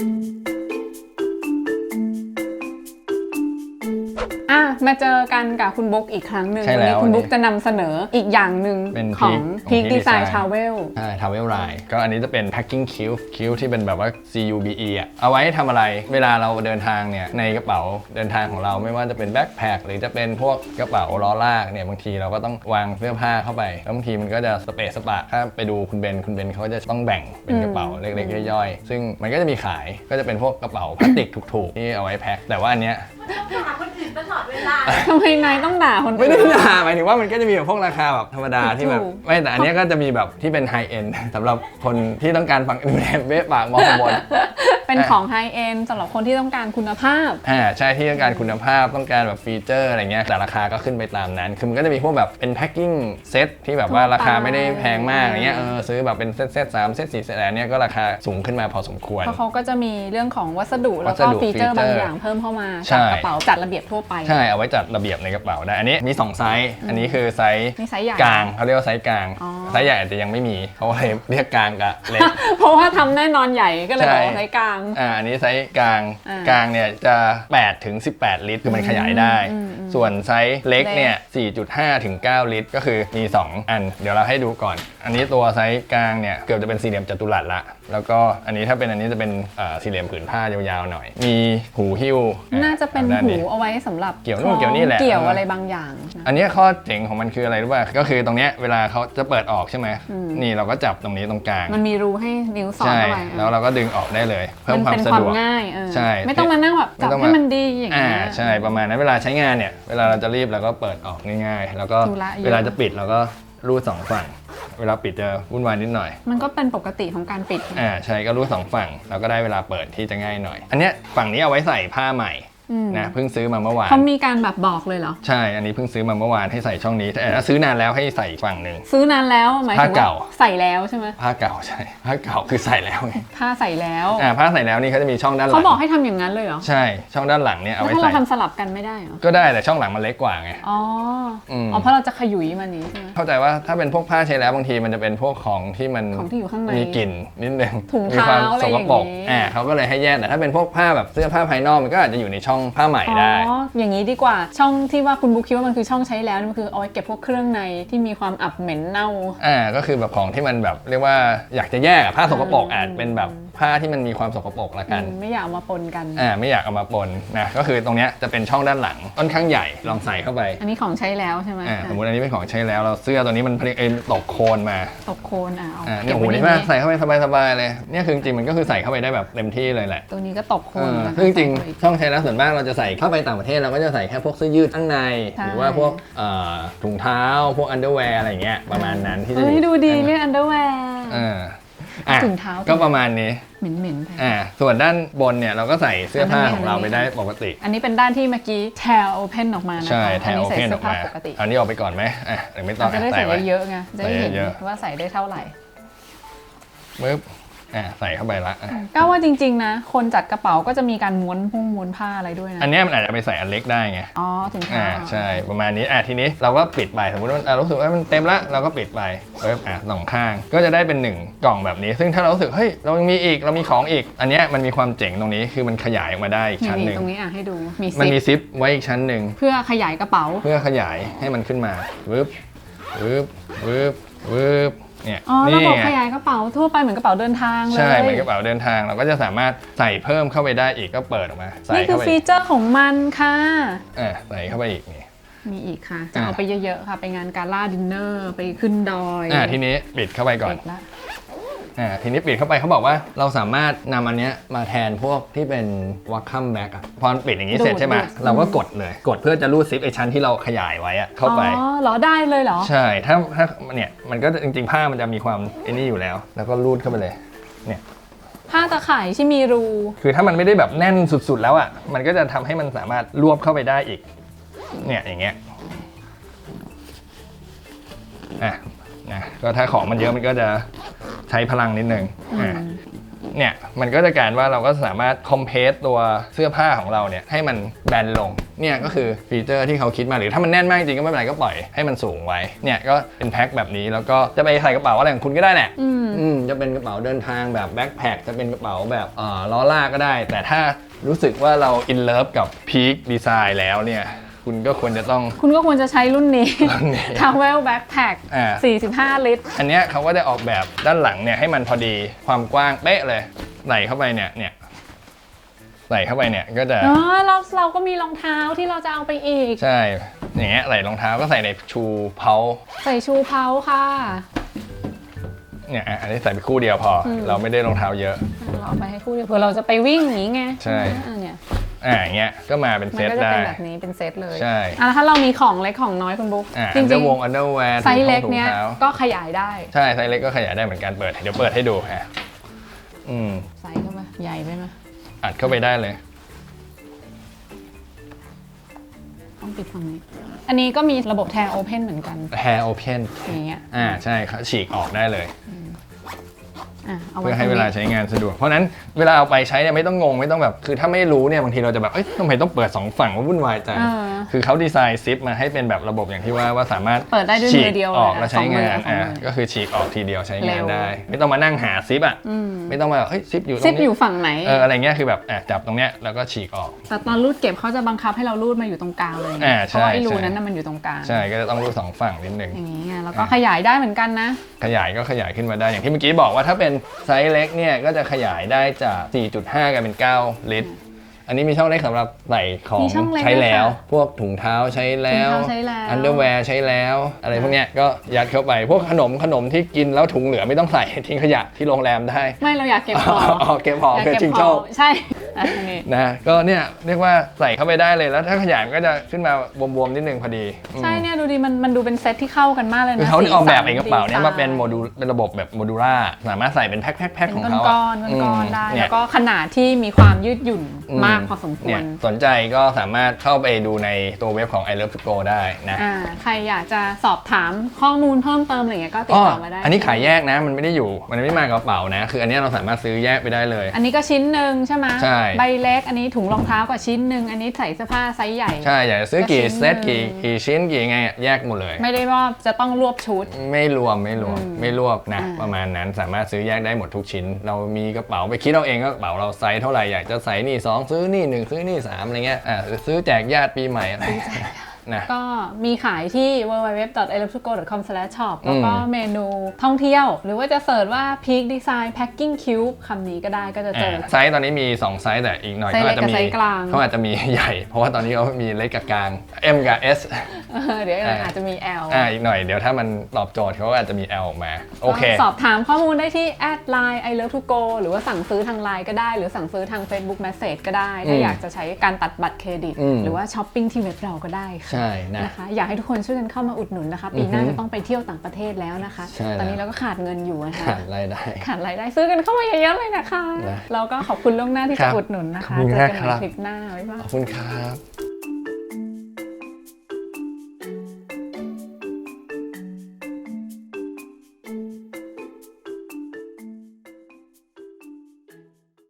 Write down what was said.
Música อะมาเจอกันกับคุณบุ๊กอีกครั้งหนึ่งใช่วัแล้วนี้คุณบุ๊กจะนำเสนออีกอย่างหนึ่งเป็นของ Peak พีคของ Peak ดีไซน์ Design ทาวเวล ใช่ทาวเวลไลน์ก็อันนี้จะเป็น packing cube cube ที่เป็นแบบว่า CUBE อะเอาไว้ทำอะไร เวลาเราเดินทางเนี่ย ในกระเป๋าเดินทางของเราไม่ว่าจะเป็นแบ็คแพคหรือจะเป็นพวกกระเป๋าล้อลากเนี่ย บางทีเราก็ต้องวางเสื้อผ้าเข้าไป แล้วบางทีมันก็จะสเปซสปะ ถ้าไปดูคุณเบน คุณเบนเขาก็จะต้องแบ่งเป็นกระเป๋าเล็กๆย่อยๆ ซึ่งมันก็จะมีขายก็จะเป็นพวกกระเป๋าพลาสติกถูกๆที่เอาไว้แพ็คแต่ว่าอันเนี้ยด่าคนอื่น ตลอดเวลา ทำไมนายต้องด่าคนไม่อื่ได้นด่าหมายถึงว่ามันก็จะมีแบบพวกราคาแบบธรรมดาที่แบบ ถูก ไม่แต่อันเนี้ยก็จะมีแบบที่เป็นไฮเอ็น สำหรับคนที่ต้องการฟังดูแลเบ๊ะปากมองข้างบน เป็นของไฮเอ็นสำหรับคนที่ต้องการคุณภาพ อ่าใช่ที่ต้องการคุณภาพต้องการแบบฟีเจอร์อะไรเงี้ยแต่ราคาก็ขึ้นไปตามนั้น คือมันก็จะมีพวกแบบเป็นแพ็คกิ้งเซตที่แบบว่าราคาไม่ได้แพงมากอย่างเงี้ยเออซื้อแบบเป็นเซตเซตสามเซตสี่เซตอะไรเนี้ยก็ราคาสูงขึ้นมาพอสมควร เพราะเขาก็จะมีเรื่องของวัสดุแล้ววัสก็ดุฟีเจอร์ฟีเจอร์บางอย่างเพิ่มเข้ามาใช่ จากกระเป๋าจัดระเบียบทั่วไป ใช่ เอาไว้จัดระเบียบในกระเป๋าได้ อันนี้มีสองไซส์ อันนี้คือไซส์นี่ไซส์ใหญ่กลางเขาเรียกว่าไซส์กลาง อ๋อ ไซส์ใหญ่อาจจะยังไม่มีเขาเลยเรียกกลางกับเล็ก เพราะว่าทำแน่นอนใหญ่ก็เลยใช่ บอกว่าไซส์กลางอ่าอันนี้ไซส์กลางอ่ากลางเนี่ยจะ8ถึง18 ลิตรคือมันขยายได้ อืมอืมส่วนไซส์เล็กเล็กเนี่ย4.5ถึง9ลิตร ก็คือมี 2 อัน เดี๋ยวเราให้ดูก่อน อันนี้ตัวไซส์กลางเนี่ยเกือบจะเป็นสี่เหลี่ยมจัตุรัสละ แล้วก็อันนี้ถ้าเป็นอันนี้จะเป็นเอ่อสี่เหลี่ยมผืนผ้ายาวๆหน่อย มีหูหิ้วน่าจะเป็นด้หูนี้เอาไว้สำหรับเกี่ยวนู่นเกี่ยวนี่แหละ เกี่ยวอะไรบางอย่างนะ อันเนี้ยข้อเจ๋งของมันคืออะไรรู้ป่ะก็คือตรงเนี้ยเวลาเขาจะเปิดออกใช่ไหมอืม นี่เราก็จับตรงนี้ตรงกลาง มันมีรูให้นิ้วสอดใช่ เข้าไปแล้วเราก็ดึงออกได้เลย เพิ่มความเป็นสะความดวก ง่ายเออใช่ไม่ต้องมานั่งแบบไม่จับต้องมา ให้มันดีอย่างอ่าเงี้ย ใช่ประมาณนั้นเวลาใช้งานเนี่ยเวลาเราจะรีบเราก็เปิดออกง่ายๆ แล้วก็ธุระเยอะ เวลาจะปิดเราก็รูดสองฝั่ง เวลาปิดจะวุ่นวายนิดหน่อย มันก็เป็นปกติของการปิด อ่าใช่ก็รูดสองฝั่ง เราก็ได้เวลาเปิดที่จะง่ายหน่อย อันเนี้ยฝั่งนี้เอาไว้ใส่ผ้าใหม่อืม นะเพิ่งซื้อมาเมื่อวานเขามีการแบบบอกเลยเหรอ ใช่ อันนี้เพิ่งซื้อมาเมื่อวานให้ใส่ช่องนี้ แต่ถ้าซื้อนานแล้วให้ใส่อีกฝั่งหนึ่งซื้อนานแล้วหมายถึงผ้าว่าเก่าใส่แล้วใช่ไหมผ้าเก่าใช่ผ้าเก่าคือใส่แล้วไงผ้าใส่แล้วอ่าผ้าใส่แล้วนี่เขาจะมีช่องด้านหลัเขางบอกให้ทำอย่างนั้นเลยเหรอใช่ช่องด้านหลังเนี่ยเอาแล้วไว้ถ้าใส่เราทำสลับกันไม่ได้เหรอก็ได้แต่ช่องหลังมันเล็กกว่าไงอ๋ออมอ๋อเพราะเราจะขยุยมันนี้ใช่ไหมเข้าใจว่าถ้าเป็นพวกผ้าใช้แล้วบางทีมันจะเป็นพวกของที่มันของที่อยู่ข้างในมีกลิ่นนิดนึงถุงมีความเท้าอะไรสอกย่างปรกนี้อ่าเขาก็เลยให้แยกแต่ถ้าเป็นพวกผ้าแบบเสื้อผ้าภายนอกมันก็อาจจะอยู่ในช่องผ้าใหม่ได้ อ๋อ อย่างนี้ดีกว่า ช่องที่ว่าคุณบุ๊คคิดว่ามันคือช่องใช้แล้วนี่มันคือเอาไว้เก็บพวกเครื่องในที่มีความอับเหม็นเน่า อ่า ก็คือแบบของที่มันแบบเรียกว่าอยากจะแยกอะผ้าสกปรกอืมอาจเป็นแบบ ผ้าที่มันมีความสกปรกละกัน อืมไม่อยากเอามาปนกัน อ่าไม่อยากเอามาปนนะก็คือตรงเนี้ยจะเป็นช่องด้านหลังค่อนข้างใหญ่ลองใส่เข้าไปอันนี้ของใช้แล้วใช่ไหมอ่าสมมติอันนี้เป็นของใช้แล้วเราเสื้อตัวนี้มันผลิตเองตกโคลนมาตกโคนอะเอาอ่าเนี่ยเก็บโอ้โหไว้ในนี่มากนี้ใส่เข้าไปสบายๆเลยเนี่ยคือจริงๆมันก็คือใส่เข้าไปได้แบบเต็มที่เลยแหละ ตัวนี้ก็ตกโคเอนอนะคะซึ่งจริงใส่ตัวอีกๆช่องใช้แล้วส่วนมากเราจะใส่เข้าไปต่างประเทศเราก็จะใส่แค่พวกเสื้อยืดข้างใน ใช่ หรือว่าพวกเอ่อถุงเท้า พวกอันเดอร์แวร์อะไรอย่างเงี้ยประมาณนั้นที่จะเฮ้ยอยู่ดูดีเรียกอันเดอร์แวร์เอออะ ถุงเท้าก็ประมาณนี้เหม็นๆไปอ่าส่วนด้านบนเนี่ยเราก็ใส่เสื้อผ้าอันนี้ของเราอันนี้ไปได้ปกติ อันนี้เป็นด้านที่เมื่อกี้แทลโอเพนออกมานะคะใช่แทนอัโอใส่เพนอสื้อกมาปกติเอานี้ออกไปก่อนไหมอะหรือไม่ต้อเรางจะได้อะใส่ไว้เยอะๆไงจะได้เห็นใส่เยอะว่าใส่ได้เท่าไหร่ปึ๊บ อะใส่เข้าไปละอะก็ว่าจริง ๆ นะ คนจัดกระเป๋าก็จะมีการม้วนพุ่งม้วนผ้าอะไรด้วยนะ อันเนี้ยมันอาจจะไปใส่อันเล็กได้ไง อ๋อถึงเท้าอ่าใช่ประมาณนี้อะทีนี้เราก็ปิดไปสมมติว่าอะรู้สึกว่ามันเต็มละเราก็ปิดไปเอ๊บอะสองข้าง ก็จะได้เป็นหนึ่งกล่องแบบนี้ ซึ่งถ้าเรารู้สึกเฮ้ยเรายังมีอีกเรามีของอีก อันเนี้ยมันมีความเจ๋งตรงนี้คือมันขยายออกมาได้อีกชั้นหนี่นึ่งตรงนี้อะให้ดู มีมันซิปมีซิปไว้อีกชั้นหนึ่ง เพื่อขยายกระเป๋า เพื่อขยายให้มันขึ้นมาวืบวืบวืบวืบ เนี่ยอ๋อระนี่บบไงขยายกระเป๋าทั่วไปเหมือนกระเป๋าเดินทางเลย ใช่เหมือนกระเป๋าเดินทางเราก็จะสามารถใส่เพิ่มเข้าไปได้อีกก็เปิดออกมาใส่นี่คืเข้าอไปฟีเจอร์ของมันค่ะ อะใส่เข้าไปอีกนี่ มีอีกค่ะ จะอะ เอาไปเยอะๆค่ะ ไปงานกาล่าดินเนอร์ ไปขึ้นดอยอะทีนี้ปิดเข้าไปก่อน เสร็จละ อ่าทีนี้ปิดเข้าไปเขาบอกว่าเราสามารถนำอันเนี้ยมาแทนพวกที่เป็นวัคคัมแบ็กอะพอปิดอย่างนี้เสร็จใช่ไหมเราก็กดเลย กดเพื่อจะรูดซิปไอชั้นที่เราขยายไว้อะเข้าไป อ๋อเหรอได้เลยเหรอ ใช่ ถ้าถ้าเนี่ยมันก็จริงๆผ้ามันจะมีความไอ้นี่อยู่แล้ว แล้วก็รูดเข้าไปเลย ผ้าตะข่ายที่มีรู คือถ้ามันไม่ได้แบบแน่นสุดๆแล้วอะมันก็จะทำให้มันสามารถรวบเข้าไปได้อีก เนี่ยอย่างเงี้ย อะนะก็ถ้าของมันเยอะมันก็จะ ใช้พลังนิดนึงอะเนี่ยมันก็จะกลารว่าเราก็สามารถคอมเพสตัวเสื้อผ้าของเราเนี่ยให้มันแบนลงเนี่ยก็คือฟีเจอร์ที่เขาคิดมาหรือถ้ามันแน่นมากจริงก็ไม่เป็นไรก็ปล่อยให้มันสูงไว้เนี่ยก็เป็นแพ็คแบบนี้แล้วก็จะไปใส่กระเป๋าอะไรของคุณก็ได้แหละอืมอืมจะเป็นกระเป๋าเดินทางแบบแบ็คแพคจะเป็นกระเป๋าแบบเอ่อล้อลากก็ได้ แต่ถ้ารู้สึกว่าเราอินเลิฟกับพีคดีไซน์แล้วเนี่ย คุณก็ควรจะต้อง คุณก็ควรจะใช้รุ่นนี้ รุ่นนี้ Travel Backpack อ่า 45 ลิตร อันเนี้ยเขาก็จะออกแบบด้านหลังเนี่ยให้มันพอดีความกว้างเป๊ะเลยไหลเข้าไปเนี่ยเนี่ยไหลเข้าไปเนี่ยก็จะอ๋อเราเราก็มีรองเท้าที่เราจะเอาไปอีก ใช่อย่างเงี้ยไหลรองเท้าก็ใส่ในชูเพาใส่ชูเพาค่ะ เนี่ยอะอันนี้ใส่ไปคู่เดียวพออเราไม่ได้รองเท้าเยอะ เราเอาไปให้คู่เดียวเผื่อเราจะไปวิ่งอย่างนี้ไงใช่ อ่าเนี่ย อ่าอย่างเงี้ยก็มาเป็นมัเซนตก็จะได้ เป็นแบบนี้เป็นเซตเลยใช่ อะแล้วถ้าเรามีของเล็กของน้อยคุณบุ๊กอ่าจอันเดอริงร์วงอันเดอร์แวร์ๆไซส์เล็กเนี้ยถุงเท้าก็ขยายได้ใช่ไซส์เล็กก็ขยายได้เหมือนกันเปิดเดี๋ยวเปิดให้ดูฮะอืมไซส์เข้าไปใหญ่ไปไหมอัดเข้าไปได้เลย ต้องปิดฝั่งนี้ อันนี้ก็มีระบบแทนโอเพนเหมือนกัน hair open อย่างเงี้ยอ่าใช่ครับฉีกออกได้เลยอะ เอาไว้เพื่อให้เวลาตรงนี้ใช้งานสะดวก เพราะฉะนั้นเวลาเอาไปใช้เนี่ยไม่ต้องงงไม่ต้องแบบคือถ้าไม่รู้เนี่ยบางทีเราจะแบบเอ้ยทำไมต้องเปิดสองฝั่งว่าวุ่นวายจังเออคือเขาดีไซน์ซิปมาให้เป็นแบบระบบอย่างที่ว่าว่าสามารถเปิดได้ด้วยฉีมืกอเดียวออกเลยอะแล้วใช้งานสองมือสองอ่ามือก็คือฉีกออกทีเดียวใช้งานเร็วได้ ไม่ต้องมานั่งหาซิปอะอืมไม่ต้องมาแบบเฮ้ยซิปอยู่ตรซิปงอนี้ยู่ฝั่งไหนเอออะไรเงี้ยคือแบบอะจับตรงเนี้ยแล้วก็ฉีกออก แต่ตอนรูดเก็บเขาจะบังคับให้เรารูดมาอยู่ตรงกลางเลยไงอ่าเพราะว่าใช่ไอ้รูใช่นั้นน่ะมันอยู่ตรงกลางใช่ก็จะต้องรูดสองฝั่งนิดนึงอย่างนี้ไงแล้วก็ขยายได้เหมือนกันนะ ขยายก็ขยายขึ้นมาได้อย่างที่เมื่อกี้บอกว่าถ้าเป็นไซส์เล็กเนี่ยก็จะขยายได้จาก 4.5 กลายเป็น 9 ลิตร อันนี้มีช่องเล็กสำหรับใส่ของมีช่องเล็กใช้แล้ว ด้วยค่ะพวกถุงเท้าใช้แล้วถุงเท้าใช้แล้ว อันเดอร์แวร์ใช้แล้ว อะไรพวกเนี้ยก็ยัดเข้าไป พวกขนมขนมที่กินแล้วถุงเหลือไม่ต้องใส่ ทิ้งขยะที่โรงแรมได้ไม่เราอยากเก็บของอ๋อเก็บของอยากเพื่อเก็บชิงขโชองค ใช่อะอันนี้นะก็เนี่ยเรียกว่าใส่เข้าไปได้เลยแล้วถ้าขยายมันก็จะขึ้นมาบวมๆนิดนึงพอดีอืม ใช่เนี่ยดูดิมันมันดูเป็นเซตที่เข้ากันมากเลยนะคือเขาสีออกแบบสัเองกระเป๋าเนี้ยดีไซมาเป็นโมดูลเป็นระบบแบบโมดูล่าสามารถใส่เป็นแพ็คแพ็คแพ็คเป็นของก้อนเขาก้อะอนๆก้อนๆได้ เนี่แล้ยวก็ขนาดที่มีความยืดหยุ่นมากพอสมควเนี่รยสนใจก็สามารถเข้าไปดูในตัวเว็บของ i love to go ได้นะอ่าใครอยากจะสอบถามข้อมูลเพิ่มเติมอะไรเงี้ยก็ติดอ๋อต่อมาได้ อันนี้ขายแยกนะ มันไม่ได้อยู่ มันไม่ได้มากระเป๋านะ คืออันเนี้ยเราสามารถซื้อแยกไปได้เลย อันนี้ก็ชิ้นหนึ่งใช่ไหมใช่ใบเล็กอันนี้ถุงรองเท้ากับชิ้นหนึ่งอันนี้ใส่เสื้อผ้าไซส์ใหญ่ ใช่อยากจะซื้อกี่ก็ชิ้นเซตกี่หนึ่งกี่ชิ้นกี่ไงอะแยกหมดเลย ไม่ได้ว่าจะต้องรวบชุด ไม่รวมไม่รวมอืมไม่รวบนะอ่าประมาณนั้นสามารถซื้อแยกได้หมดทุกชิ้น เรามีกระเป๋าไปคิดเอาเองก็กระเป๋าเราไซส์เท่าไหร่อยากจะใส่นี่ 2 ซื้อนี่ 1 ซื้อนี่3อะไรเงี้ยอ่าหรือซื้อแจกญาติปีใหม่อะไร นะก็มีขายที่ www.eleptugo.com/shop แล้วก็อืมเมนูท่องเที่ยว หรือว่าจะเสิร์ชว่า Peak Design Packing Cube คำนี้ก็ได้ก็จะเจออ่าไซส์ตอนนี้มี 2 ไซส์แต่อีกหน่อยไซส์เขาอาจจะมีเล็กกับไซส์กลางเขาอาจจะมีใหญ่ เพราะว่าตอนนี้เขามีเล็กกับกลาง M กับ S เออเดี๋ยวอ่าอาจจะมี L อ่าอีกหน่อยเดี๋ยวถ้ามันตอบโจทย์เขาก็อาจจะมี L ออกมาโอเคก็สอบถามข้อมูลได้ที่ at line I love to go หรือว่าสั่งซื้อทางไลน์ก็ได้ หรือสั่งซื้อทาง Facebook Message ก็ได้ ถ้าอืมอยากจะใช้การตัดบัตรเครดิตอืมหรือว่าช้อปปิ้งที่เว็บเราก็ได้ค่ะใช่นะนะคะอยากให้ทุกคนช่วยกันเข้ามาอุดหนุนนะคะ ปีหน้าอือฮึจะต้องไปเที่ยวต่างประเทศแล้วนะคะ ใช่แล้ว ตอนนี้เราก็ขาดเงินอยู่นะคะขาดรายได้ ขาดรายได้ซื้อกันเข้ามาเยอะๆเลยนะคะ นะเราก็ขอบคุณล่วงหน้าที่ครัจะบอุดหนุนนะคะขอบคุณเจอกันมากครับใหม่คลิปหน้าบ๊ายบาย ขอบคุณครับ